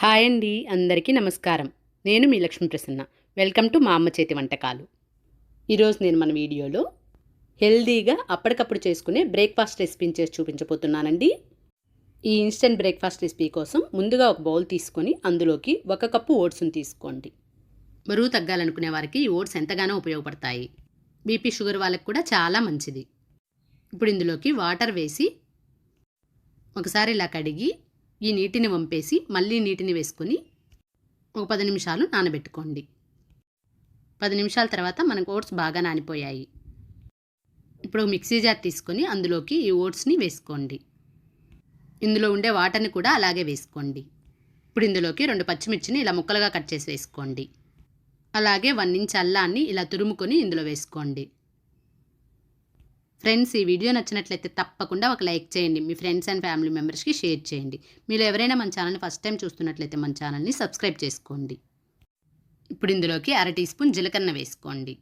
Hi అండి అందరికీ నమస్కారం. నేను మీ లక్ష్మీ ప్రసన్న. వెల్కమ్ టు మా అమ్మ చేతి వంటకాలు. ఈరోజు నేను మన వీడియోలో హెల్దీగా అప్పటికప్పుడు చేసుకునే బ్రేక్ఫాస్ట్ రెసిపీని చేసి చూపించబోతున్నానండి. ఈ ఇన్స్టెంట్ బ్రేక్ఫాస్ట్ రెసిపీ కోసం ముందుగా ఒక బౌల్ తీసుకొని అందులోకి ఒక కప్పు ఓట్స్ని తీసుకోండి. బరువు తగ్గాలనుకునే వారికి ఈ ఓట్స్ ఎంతగానో ఉపయోగపడతాయి. బీపీ షుగర్ వాళ్ళకి కూడా చాలా మంచిది. ఇప్పుడు ఇందులోకి వాటర్ వేసి ఒకసారి ఇలా కడిగి ఈ నీటిని వంపేసి మళ్ళీ నీటిని వేసుకొని ఒక పది నిమిషాలు నానబెట్టుకోండి. పది నిమిషాల తర్వాత మనకు ఓట్స్ బాగా నానిపోయాయి. ఇప్పుడు మిక్సీ జార్ తీసుకొని అందులోకి ఈ ఓట్స్ని వేసుకోండి. ఇందులో ఉండే వాటర్ని కూడా అలాగే వేసుకోండి. ఇప్పుడు ఇందులోకి రెండు పచ్చిమిర్చిని ఇలా ముక్కలుగా కట్ చేసి వేసుకోండి. అలాగే వన్ ఇంచ్ అల్లాన్ని ఇలా తురుముకొని ఇందులో వేసుకోండి. ఫ్రెండ్స్ ఈ వీడియో నచ్చినట్లయితే తప్పకుండా ఒక లైక్ చేయండి. మీ ఫ్రెండ్స్ అండ్ ఫ్యామిలీ మెంబర్స్కి షేర్ చేయండి. మీరు ఎవరైనా మన ఛానల్ని ఫస్ట్ టైం చూస్తున్నట్లయితే మన ఛానల్ని సబ్స్క్రైబ్ చేసుకోండి. ఇప్పుడు ఇందులోకి అర టీ స్పూన్ జీలకర్ర వేసుకోండి.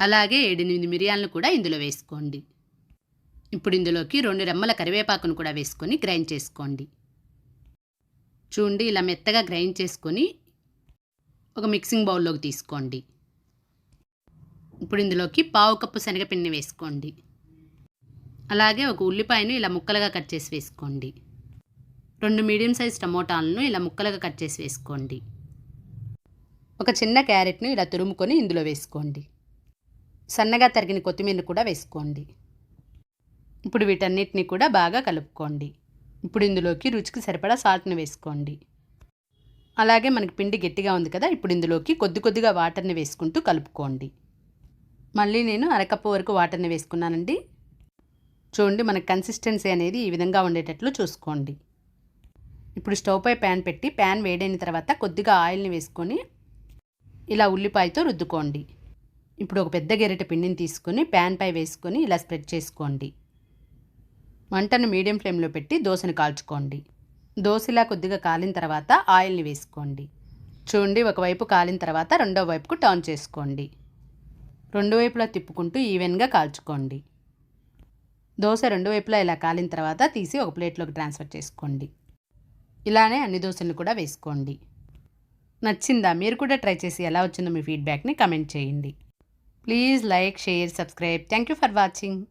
అలాగే ఏడెనిమిది మిరియాలను కూడా ఇందులో వేసుకోండి. ఇప్పుడు ఇందులోకి రెండు రెమ్మల కరివేపాకును కూడా వేసుకొని గ్రైండ్ చేసుకోండి. చూడండి ఇలా మెత్తగా గ్రైండ్ చేసుకొని ఒక మిక్సింగ్ బౌల్లోకి తీసుకోండి. ఇప్పుడు ఇందులోకి పావు కప్పు శనగపిండిని వేసుకోండి. అలాగే ఒక ఉల్లిపాయను ఇలా ముక్కలుగా కట్ చేసి వేసుకోండి. రెండు మీడియం సైజ్ టమోటాలను ఇలా ముక్కలుగా కట్ చేసి వేసుకోండి. ఒక చిన్న క్యారెట్ను ఇలా తురుముకొని ఇందులో వేసుకోండి. సన్నగా తరిగిన కొత్తిమీరను కూడా వేసుకోండి. ఇప్పుడు వీటన్నిటిని కూడా బాగా కలుపుకోండి. ఇప్పుడు ఇందులోకి రుచికి సరిపడా సాల్ట్ని వేసుకోండి. అలాగే మనకి పిండి గట్టిగా ఉంది కదా ఇప్పుడు ఇందులోకి కొద్ది కొద్దిగా వాటర్ని వేసుకుంటూ కలుపుకోండి. మళ్ళీ నేను అరకప్పు వరకు వాటర్ని వేసుకున్నానండి. చూడండి మన కన్సిస్టెన్సీ అనేది ఈ విధంగా ఉండేటట్లు చూసుకోండి. ఇప్పుడు స్టవ్ పై ప్యాన్ పెట్టి ప్యాన్ వేడైన తర్వాత కొద్దిగా ఆయిల్ని వేసుకొని ఇలా ఉల్లిపాయతో రుద్దుకోండి. ఇప్పుడు ఒక పెద్ద గెరిట పిండిని తీసుకొని ప్యాన్ పై వేసుకొని ఇలా స్ప్రెడ్ చేసుకోండి. మంటను మీడియం ఫ్లేమ్లో పెట్టి దోశను కాల్చుకోండి. దోశ ఇలా కొద్దిగా కాలిన తర్వాత ఆయిల్ని వేసుకోండి. చూడండి ఒకవైపు కాలిన తర్వాత రెండో వైపుకు టర్న్ చేసుకోండి. రెండు వైపులా తిప్పుకుంటూ ఈవెన్గా కాల్చుకోండి. దోశ రెండు వైపులా ఇలా కాలిన తర్వాత తీసి ఒక ప్లేట్లోకి ట్రాన్స్ఫర్ చేసుకోండి. ఇలానే అన్ని దోశలు కూడా వేసుకోండి. నచ్చిందా? మీరు కూడా ట్రై చేసి ఎలా వచ్చిందో మీ ఫీడ్బ్యాక్ని కమెంట్ చేయండి. Please like share subscribe. Thank you for watching.